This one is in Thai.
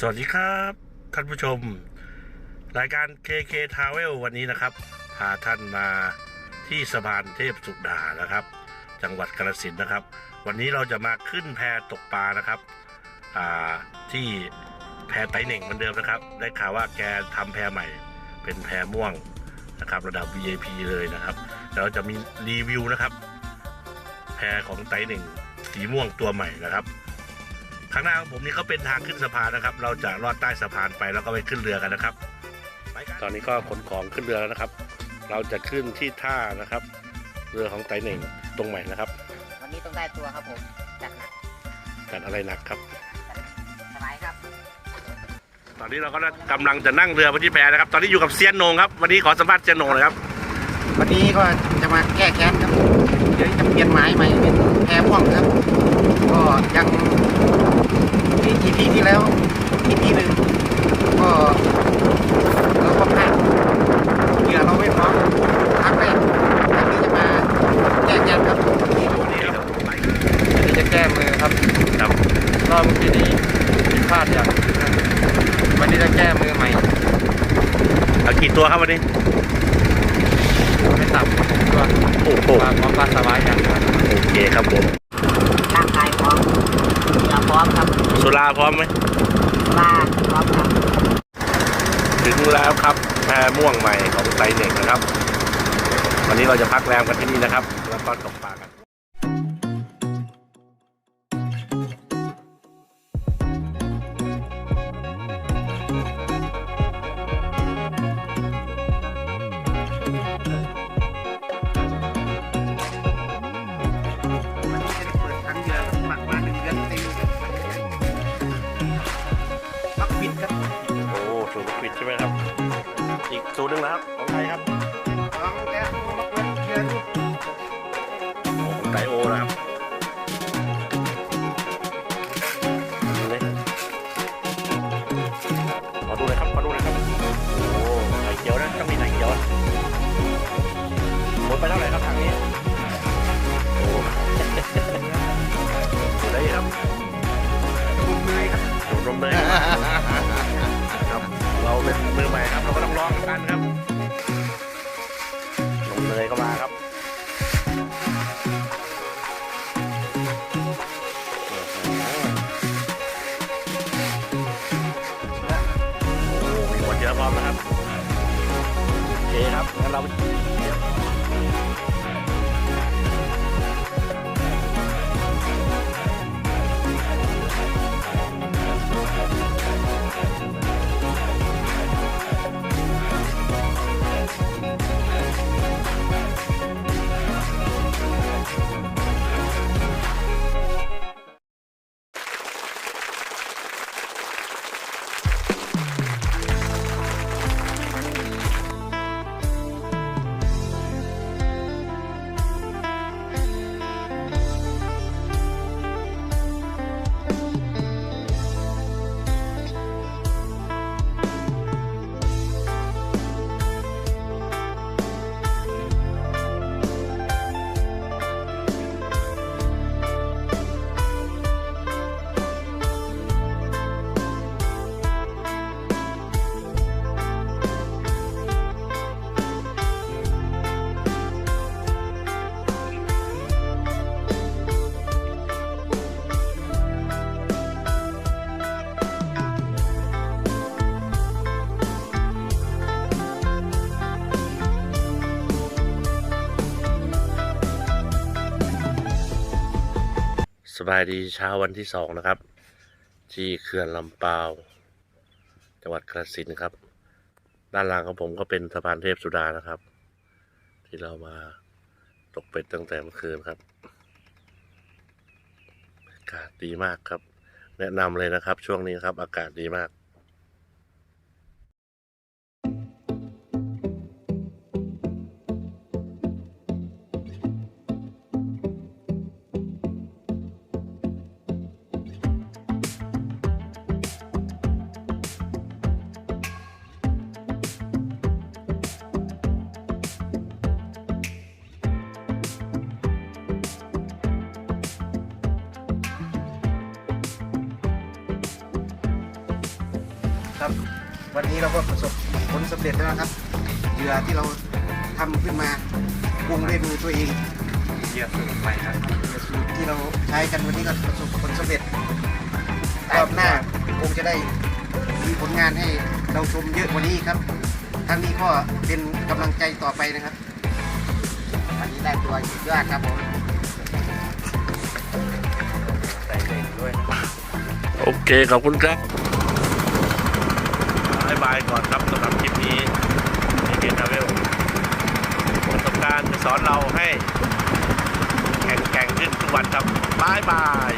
สวัสดีครับท่านผู้ชม รายการ KK Travel วันนี้นะครับพาท่านมาที่สะพานเทพสุดานะครับ จังหวัดกาฬสินธุ์นะครับ วันนี้เราจะมาขึ้นแพตกปลานะครับที่แพไตเหน่งเหมือนเดิมนะครับ ได้ข่าวว่าแกทำแพใหม่ เป็นแพม่วงนะครับ ระดับ VIP เลยนะครับเดี๋ยวเราจะมีรีวิวนะครับ แพของไตเหน่งสีม่วงตัวใหม่นะครับ ข้างหน้าของผมนี่ก็เป็นทางขึ้นสะพานนะครับ เราจะลอดใต้สะพานไปแล้วก็ไปขึ้นเรือกันนะครับตอนนี้ก็ขนของขึ้นเรือแล้วนะครับ เราจะขึ้นที่ท่านะครับ เรือของไตเหน่งตรงใหม่นะครับ วันนี้ต้องได้ตัวครับผมจัดหนักกันอะไรหนักครับสบายครับ ตอนนี้เราก็กำลังจะนั่งเรือไปที่แพนะครับ ตอนนี้อยู่กับเซียนโหนงครับ วันนี้ขอสัมภาษณ์เซียนโหนงเลยครับ วันนี้ก็จะมาแก้แค้นครับ เดี๋ยวจะเปลี่ยนไม้ใหม่เป็นแพรม่วงครับ ก็ยัง ที่ทีพีที่แล้วทีพีหนึ่งก็เราก็พลาดเหยื่อเราไม่พร้อมครั้งแรกครั้งนี้จะมาแก้แค้นครับอันนี้จะแก้มือครับครับรอบเมื่อกี้นี้ผิดพลาดอย่างวันนี้จะแก้มือใหม่เอากี่ตัวครับวันนี้ไม่ต่ำกว่าผมตัวโอ้โหความความปลาสบายอย่างครับโอเคครับผม ร่างกายพร้อมเรือพร้อมครับ สุราพร้อมไหมปลาพร้อมครับถึงแล้วครับแพม่วงใหม่ของไตเหน่งนะครับ วันนี้เราจะพักแรมกันที่นี่นะครับ แล้วก็ตกปลากันวัน หนึ่งนะครับของใครครับลองแก้มาเปิดเดือนโอ้ของไตโอนะครับดูเลยขอดูเลยครับขอดูเลยครับโอ้ไข่เจียวนะต้องมีไข่เจียวนะหมดไปเท่าไหร่ครับทางนี้โอ้ดูได้ครับถูกเลยครับดูนมเลย อะพร้อมนะครับ โอเคครับงั้นเรา สบายดีเช้าวันที่สองนะครับ ที่เขื่อนลำปาวจังหวัดกระสินครับ ด้านล่างของผมก็เป็นสะพานเทพสุดานะครับ ที่เรามาตกเป็ดตั้งแต่เมื่อคืนครับอากาศดีมากครับ แนะนำเลยนะครับ ช่วงนี้ครับ อากาศดีมาก ครับ วันนี้เราก็ประสบผลสำเร็จแล้วครับเหยื่อที่เราทำขึ้นมาปรุงด้วยมือตัวเองเหยื่อสูตรใหม่ครับเหยื่อสูตรที่เราใช้กันวันนี้ก็ประสบผลสำเร็จรอบหน้าคงจะได้มีผลงานให้เราชมเยอะกว่านี้ครับทั้งนี้ก็เป็นกำลังใจต่อไปนะครับวันนี้ได้ตัวสุดยอดครับผมใส่เด็กด้วยโอเคขอบคุณครับายบายก่อนครับสำหรับคลิปนี้ในเกมทาเวลประสบการณ์จะสอนเราให้แข่งแกร่งขึ้นทุกวันครับบายบาย